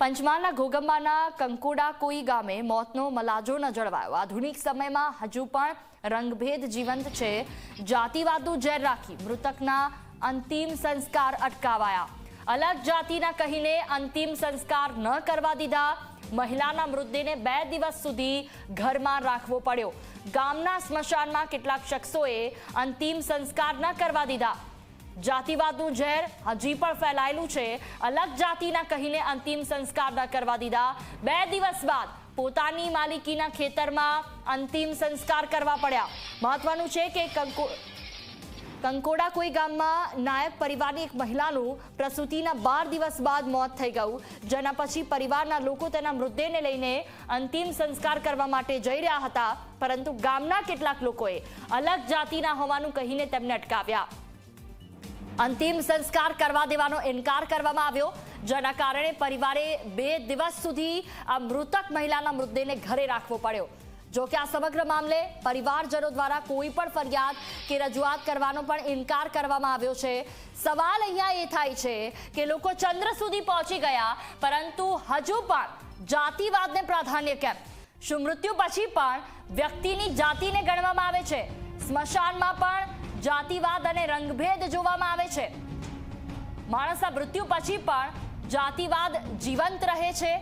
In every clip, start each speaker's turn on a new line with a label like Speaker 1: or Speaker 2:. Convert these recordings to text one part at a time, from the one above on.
Speaker 1: પંચમહાલના ઘોગંબાના કંકુડા કોઈ ગામે મોતનો મલાજો ન જળવાયો. આધુનિક સમયમાં હજુ પણ રંગભેદ જીવંત છે. જાતિવાદનું ઝેર રાખી મૃતકના અંતિમ સંસ્કાર અટકાવાયા. અલગ જાતિના કહીને અંતિમ સંસ્કાર ન કરવા દીધા. મહિલાના મૃતદેહને બે દિવસ સુધી ઘરમાં રાખવો પડ્યો. ગામના સ્મશાનમાં કેટલાક શખ્સોએ અંતિમ સંસ્કાર ન કરવા દીધા. જાતિવાદનું ઝેર હજી પણ ફેલાયેલું છે. અલગ જાતિના કહીને અંતિમ સંસ્કાર ન કરવા દીધા. બે દિવસ બાદ પોતાની માલિકીના ખેતરમાં અંતિમ સંસ્કાર કરવા પડ્યા. મહત્વનું છે કે કંકો કંકોડા કોઈ ગામમાં નાયક પરિવારની એક મહિલાનું પ્રસૂતિના બાર દિવસ બાદ મોત થઈ ગયું. જેના પછી પરિવારના લોકો તેના મૃતદેહને લઈને અંતિમ સંસ્કાર કરવા માટે જઈ રહ્યા હતા. પરંતુ ગામના કેટલાક લોકોએ અલગ જાતિના હોવાનું કહીને તેમને અટકાવ્યા. અંતિમ સંસ્કાર કરવા દેવાનો ઇનકાર કરવામાં આવ્યો. જેના કારણે પરિવારે બે દિવસ સુધી આ મૃતક મહિલાના મૃતદેહને ઘરે રાખવો પડ્યો. જો કે આ સમગ્ર મામલે પરિવારજનો દ્વારા કોઈ પણ ફરિયાદ કે રજૂઆત કરવાનો પણ ઇનકાર કરવામાં આવ્યો છે. સવાલ અહીંયા એ થાય છે કે લોકો ચંદ્ર સુધી પહોંચી ગયા, પરંતુ હજુ પણ જાતિવાદને પ્રાધાન્ય કેમ? શું મૃત્યુ પછી પણ વ્યક્તિની જાતિને ગણવામાં આવે છે? સ્મશાનમાં પણ જાતિવાદ અને રંગભેદ જોવામાં આવે છે. માણસના મૃત્યુ પછી પણ જાતિવાદ જીવંત રહે છે.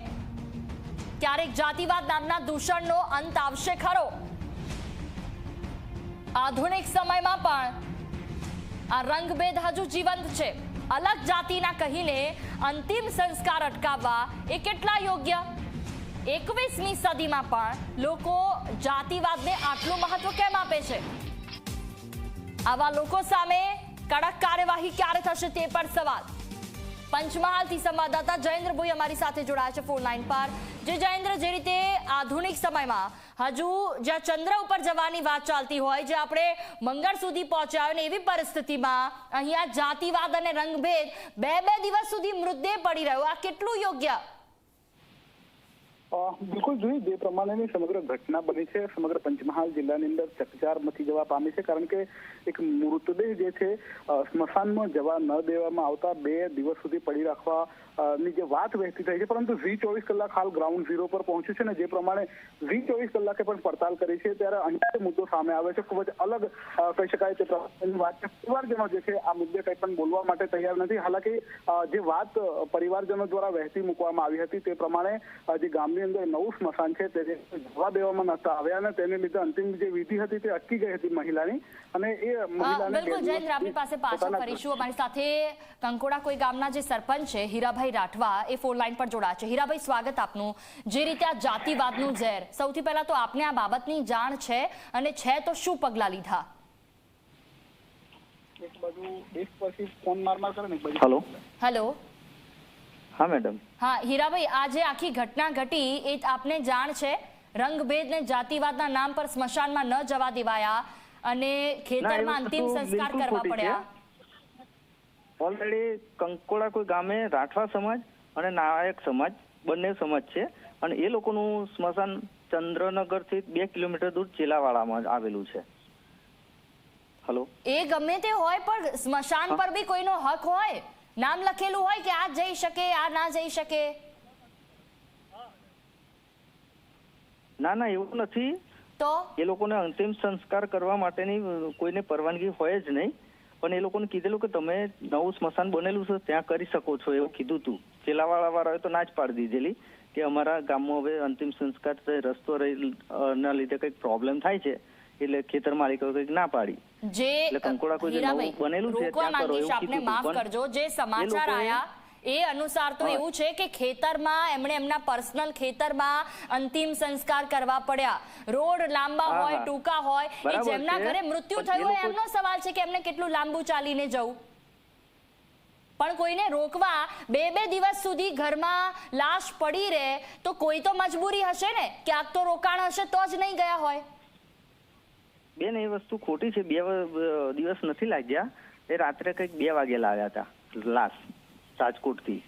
Speaker 1: ક્યારેક જાતિવાદ નામના દૂષણનો અંત આવશે ખરો. આધુનિક સમયમાં પણ આ રંગભેદ હજુ જીવંત છે. અલગ જાતિના કહીને અંતિમ સંસ્કાર અટકાવવા એ કેટલા યોગ્ય? એકવીસમી સદીમાં પણ લોકો જાતિવાદને આટલું મહત્વ કેમ આપે છે? આવા લોકો સામે કડક કાર્યવાહી ક્યારે થશે તે પણ સવાલ. પંચમહાલથી સંવાદદાતા જયેન્દ્રભાઈ અમારી સાથે જોડાયા છે ફોન લાઈન પર. જે જયેન્દ્ર, જે રીતે આધુનિક સમયમાં હજુ જ્યાં ચંદ્ર ઉપર જવાની વાત ચાલતી હોય જે આપણે મંગળ સુધી પહોંચ્યા હોય ને એવી પરિસ્થિતિમાં અહીંયા જાતિવાદ અને રંગભેદ બે બે દિવસ સુધી મૃતદેહ પડી રહ્યો. આ કેટલું યોગ્ય
Speaker 2: બિલકુલ જોઈએ જે પ્રમાણેની સમગ્ર ઘટના બની છે, સમગ્ર પંચમહાલ જિલ્લાની અંદર ચકચાર મચી જવા પામી છે, કારણ કે એક મૃતદેહ જે છે સ્મશાનમાં જવા ન દેવામાં આવતા બે દિવસ સુધી પડી રાખવા ની જે વાત વહેતી થઈ છે પરંતુ વી ચોવીસ કલાક હાલ ગ્રાઉન્ડ ઝીરો પર પહોંચ્યું છે ને જે પ્રમાણે વી ચોવીસ કલાકે પણ પડતાલ કરી છે ત્યારે અહીંયા જે મુદ્દો સામે આવે છે ખૂબ જ અલગ કહી શકાય તે પ્રમાણેની વાત છે. પરિવારજનો જે છે આ મુદ્દે કંઈ પણ બોલવા માટે તૈયાર નથી. હાલાકી જે વાત પરિવારજનો દ્વારા વહેતી મૂકવામાં આવી હતી તે પ્રમાણે જે ગામની અંદર નવું સ્મશાન છે તે જવા દેવામાં નતા આવ્યા અને તેને લીધે અંતિમ જે વિધિ હતી તે અટકી ગઈ હતી મહિલાની. અને એ મહિલાને
Speaker 1: બિલકુલ જયેન્દ્ર આપણી પાસે પાછા કરીશું અમારી સાથે કંકોડા કોઈ ગામના જે સરપંચ છે હીરાભાઈ રાઠવા એ ફોન લાઈન પર જોડાયા છે. હીરાભાઈ સ્વાગત આપનું. જે રીતે આ જાતિવાદનું ઝેર. સૌથી પહેલા તો આપને આ બાબતની જાણ છે અને છે તો શું પગલાં લીધા?
Speaker 2: એક બાજુ એક પછી ફોન માર માર કરે ને એક
Speaker 3: હેલો હા મેડમ.
Speaker 1: હા હીરાભાઈ આ જે આખી ઘટના ઘટી એ આપને જાણ છે? રંગભેદ ને જાતિવાદના નામ પર સ્મશાનમાં ન જવા દેવાયા અને ખેતરમાં અંતિમ સંસ્કાર કરવા પડ્યા.
Speaker 3: ઓલરેડી કંકોડા કોઈ ગામે રાઠવા સમાજ અને નાયક સમાજ બંને સમાજ છે. અને એ લોકોનું સ્મશાન ચંદ્રનગરથી બે કિલોમીટર દૂર ચેલાવાડામાં આવેલું છે. હલો
Speaker 1: એ ગમે તે હોય પણ સ્મશાન પર બી કોઈનો હક હોય નામ લખેલું હોય કે આ જઈ શકે આ ના જઈ શકે.
Speaker 3: ના ના એવું નથી.
Speaker 1: તો?
Speaker 3: એ લોકોને અંતિમ સંસ્કાર કરવા માટેની કોઈને પરવાનગી હોય જ નહીં. પણ એ લોકોને કીધેલું કે તમે નવું સ્મશાન બનેલું છે ત્યાં કરી શકો છો એવું કીધું તું. ચેલાવાળા વાળાએ તો ના જ પાડી દીધેલી કે અમારા ગામમાં હવે અંતિમ સંસ્કાર રસ્તો રહી ના લીધે કંઈક પ્રોબ્લેમ થાય છે એટલે ખેતર માલિકો કંઈક ના પાડી.
Speaker 1: જે
Speaker 3: એટલે કંકોડા કોઈ બનેલું છે ત્યાં કરો એવું કીધું
Speaker 1: જે સમાચાર આયા એ અનુસાર તો એવું છે કે ખેતરમાં એમણે એમના પર્સનલ ખેતરમાં અંતિમ સંસ્કાર કરવા પડ્યા. રોડ લાંબા હોય ટૂંકા હોય એ જેમના ઘરે મૃત્યુ થયું હોય એમનો સવાલ છે કે એમને કેટલું લાંબુ ચાલીને જવું? પણ કોઈને રોકવા બે બે દિવસ સુધી ઘરમાં લાશ પડી રહે તો કોઈ તો મજબૂરી હશે ને? ક્યાંક તો રોકાણ હશે તો જ નહીં ગયા હોય.
Speaker 3: બેન એ વસ્તુ ખોટી છે. બે દિવસ નથી લાગ્યા. એ રાત્રે કંઈક બે વાગે લાવ્યા હતા લાશ. રાજકોટથી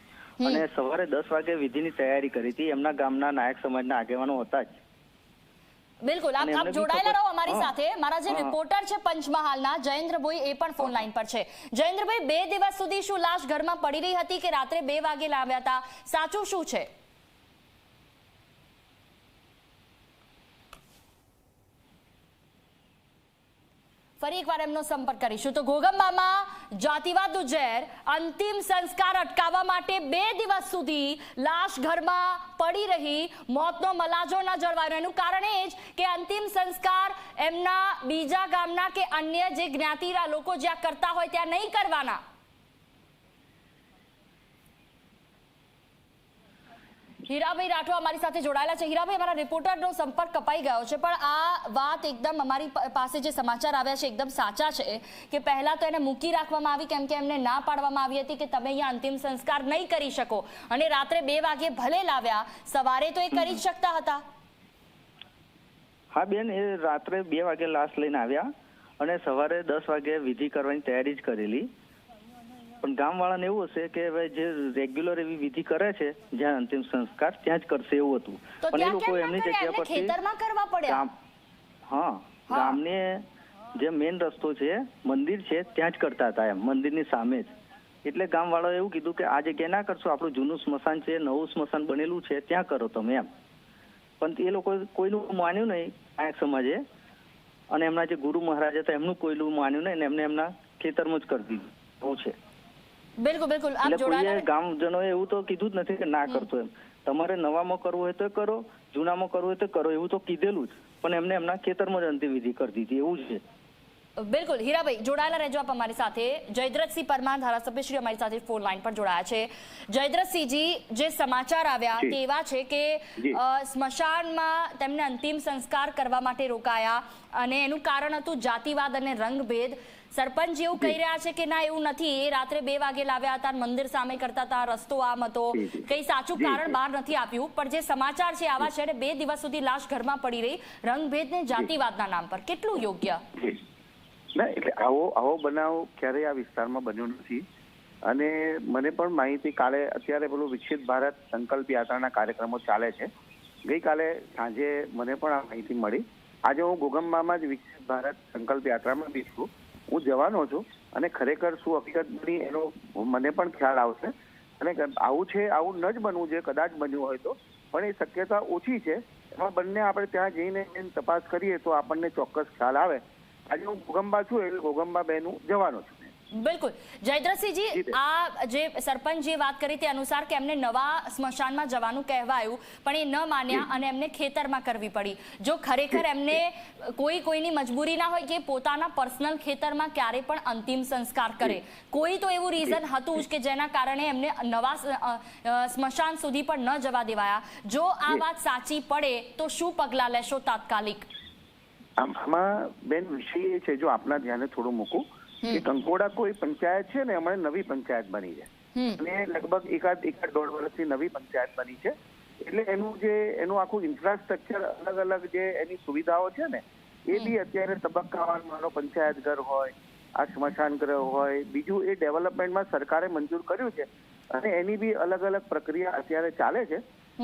Speaker 3: અને સવારે દસ વાગે વિધિની તૈયારી કરી હતી. એમના ગામના નાયક સમાજના આગેવાનો હતા જ.
Speaker 1: બિલકુલ. આપ આપ જોડાયેલા રહો અમારી સાથે. મારા જે રિપોર્ટર છે પંચમહાલના જયેન્દ્રભાઈ એ પણ ફોન લાઈન પર છે. જયેન્દ્રભાઈ બે દિવસ સુધી શું લાશ ઘરમાં પડી રહી હતી કે રાત્રે બે વાગે લાવ્યા હતા? સાચું શું છે? ફરી એકવાર એમનો સંપર્ક કરીશું. તો ઘોગંબામાં જાતિવાદનું ઝેર અંતિમ સંસ્કાર અટકાવવા માટે બે દિવસ સુધી લાશ ઘરમાં પડી રહી, મોતનો મલાજો ન જળવાયો. એનું કારણ એ જ કે અંતિમ સંસ્કાર એમના બીજા ગામના કે અન્ય જે જ્ઞાતિરા લોકો જ્યાં કરતા હોય ત્યાં નહીં કરવાના. હીરાભાઈ રાઠો અમારી સાથે જોડાયેલા છે. હીરાભાઈ, અમારા રિપોર્ટરનો સંપર્ક કપાઈ ગયો છે, પણ આ વાત એકદમ અમારી પાસે જે સમાચાર આવ્યા છે, એકદમ સાચા છે કે પહેલા તો એને મૂકી રાખવામાં આવી, કેમ કે એમને ના પાડવામાં આવી હતી કે તમે અહીંયા અંતિમ સંસ્કાર નહીં કરી શકો. અને રાત્રે બે વાગે ભલે લાવ્યા, સવારે તો એ કરી જ શકતા હતા.
Speaker 3: હા, બેન, એ રાત્રે બે વાગે લાશ લઈને આવ્યા અને સવારે દસ વાગે વિધિ કરવાની તૈયારી જ કરેલી. પણ ગામવાળાને એવું હશે કે હવે જે રેગ્યુલર એવી વિધિ કરે છે જ્યાં અંતિમ સંસ્કાર ત્યાં જ કરશે એવું હતું. પણ એ લોકો એમની જગ્યા પર
Speaker 1: ખેતરમાં કરવા પડ્યા?
Speaker 3: હા. ગામને જે મેઇન રસ્તો છે મંદિર છે ત્યાં જ કરતા હતા એમ મંદિરની સામે જ. એટલે ગામવાળાએ એવું કીધું કે આ જગ્યાએ ના કરશો આપણું જૂનું સ્મશાન છે નવું સ્મશાન બનેલું છે ત્યાં કરો તમે એમ. પણ એ લોકો કોઈનું માન્યું નહીં આ સમાજે. અને એમના જે ગુરુ મહારાજ હતા એમનું કોઈલું માન્યું નહીં એમને એમના ખેતરમાં જ કરી દીધું. એવું છે.
Speaker 1: બિલકુલ બિલકુલ. આપ જોડાયા
Speaker 3: ગામજનોએ એવું તો કીધું જ નથી કે ના કરતો એમ. તમારે નવામાં કરવું હોય તો કરો જૂનામાં કરવું હોય તો કરો એવું તો કીધેલું જ. પણ એમને એમના ખેતરમાં જ અંતિમ વિધિ કરી દીધી એવું છે.
Speaker 1: બિલકુલ. હીરાભાઈ જોડાયેલા રહેજો આપ અમારી સાથે. જયદ્રથસિંહ પરમાર ધારાસભ્ય શ્રી અમારી સાથે ફોન લાઈન પર જોડાયા છે. જયદ્રથસિંહજી જે સમાચાર આવ્યા તે એવા છે કે સ્મશાનમાં તેમને અંતિમ સંસ્કાર કરવા માટે રોકાયા અને એનું કારણ હતું જાતિવાદ અને રંગભેદ. સરપંચ એવું કહી રહ્યા છે કે ના એવું નથી. એ રાત્રે બે વાગે લાવ્યા હતા મંદિર સામે કરતા હતા રસ્તો આમ હતો. કઈ સાચું કારણ બહાર નથી આપ્યું પણ જે સમાચાર છે આવા છે અને બે દિવસ સુધી લાશ ઘરમાં પડી રહી. રંગભેદ ને જાતિવાદના નામ પર. કેટલું યોગ્ય?
Speaker 4: ના, એટલે આવો આવો બનાવ ક્યારેય આ વિસ્તારમાં બન્યો નથી. અને મને પણ માહિતી કાલે, અત્યારે પેલું વિકસિત ભારત સંકલ્પ યાત્રાના કાર્યક્રમો ચાલે છે. ગઈકાલે સાંજે મને પણ આ માહિતી મળી. આજે હું ગોગમમાં જ વિકસિત ભારત સંકલ્પ યાત્રામાં બી છું. હું જવાનો છું અને ખરેખર શું હકીકત બની એનો મને પણ ખ્યાલ આવશે. અને આવું છે, આવું ન જ બનવું જોઈએ, કદાચ બન્યું હોય તો. પણ એ શક્યતા ઓછી છે. એમાં બંને આપણે ત્યાં જઈને તપાસ કરીએ તો આપણને ચોક્કસ ખ્યાલ આવે. આજે હું ગોગંબા છું એટલે ગોગંબા બેનું જવાનો છું
Speaker 1: બિલકુલ.
Speaker 4: જયદ્રસિંહજી
Speaker 1: આ જે સરપંચ જે વાત કરી તે અનુસાર કે એમને નવા સ્મશાનમાં જવાનું કહેવાયું પણ એ ન માન્યા અને એમને ખેતરમાં કરવી પડી. જો ખરેખર એમને કોઈ કોઈની મજબૂરી ના હોય કે પોતાના પર્સનલ ખેતરમાં ક્યારે પણ અંતિમ સંસ્કાર કરે. કોઈ તો એવું રીઝન હતું જ કે જેના કારણે એમને નવા સ્મશાન સુધી પણ ન જવા દેવાયા. જો આ વાત સાચી પડે તો શું પગલાં લેશો તાત્કાલિક?
Speaker 4: આમ બેન વિષય એ છે જો આપના ધ્યાને થોડું મૂકું કે કંકોડા કોઈ પંચાયત છે ને હમણાં નવી પંચાયત બની છે. અને લગભગ એકાદ એકાદ દોઢ વર્ષથી નવી પંચાયત બની છે. એટલે એનું જે એનું આખું ઇન્ફ્રાસ્ટ્રક્ચર અલગ અલગ જે એની સુવિધાઓ છે ને એ બી અત્યારે તબક્કાવાર માનો પંચાયત ઘર હોય આ સ્મશાન ગૃહ હોય બીજું એ ડેવલપમેન્ટમાં સરકારે મંજૂર કર્યું છે. અને એની બી અલગ અલગ પ્રક્રિયા અત્યારે ચાલે છે.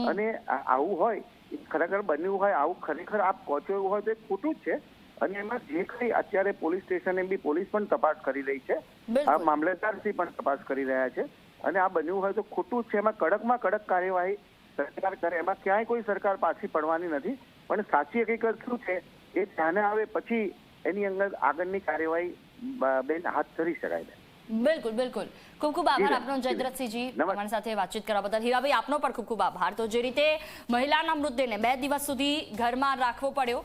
Speaker 4: અને આવું હોય ખરેખર બન્યું હોય આવું ખરેખર આપ કહો છો એવું હોય તો એ ખોટું જ છે. અને એમાં જે કંઈ અત્યારે પોલીસ સ્ટેશને બી પોલીસ પણ તપાસ કરી રહી છે. આ મામલેદારશ્રી પણ તપાસ કરી રહ્યા છે. અને આ બન્યું હોય તો ખોટું જ છે. એમાં કડકમાં કડક કાર્યવાહી સરકાર કરે. એમાં ક્યાંય કોઈ સરકાર પાછી પડવાની નથી. પણ સાચી હકીકત શું છે? એ ધ્યાને આવે પછી એની અંદર આગળની કાર્યવાહી બેન હાથ ધરી શકાય છે.
Speaker 1: બિલકુલ બિલકુલ. ખૂબ ખૂબ આભાર આપનો. જયદ્રથસિંહજી. અમારી સાથે વાતચીત કરવા બદલ હીરાભાઈ આપનો પણ ખૂબ ખૂબ આભાર. તો જે રીતે મહિલાના મૃતદેહને બે દિવસ સુધી ઘરમાં રાખવો પડ્યો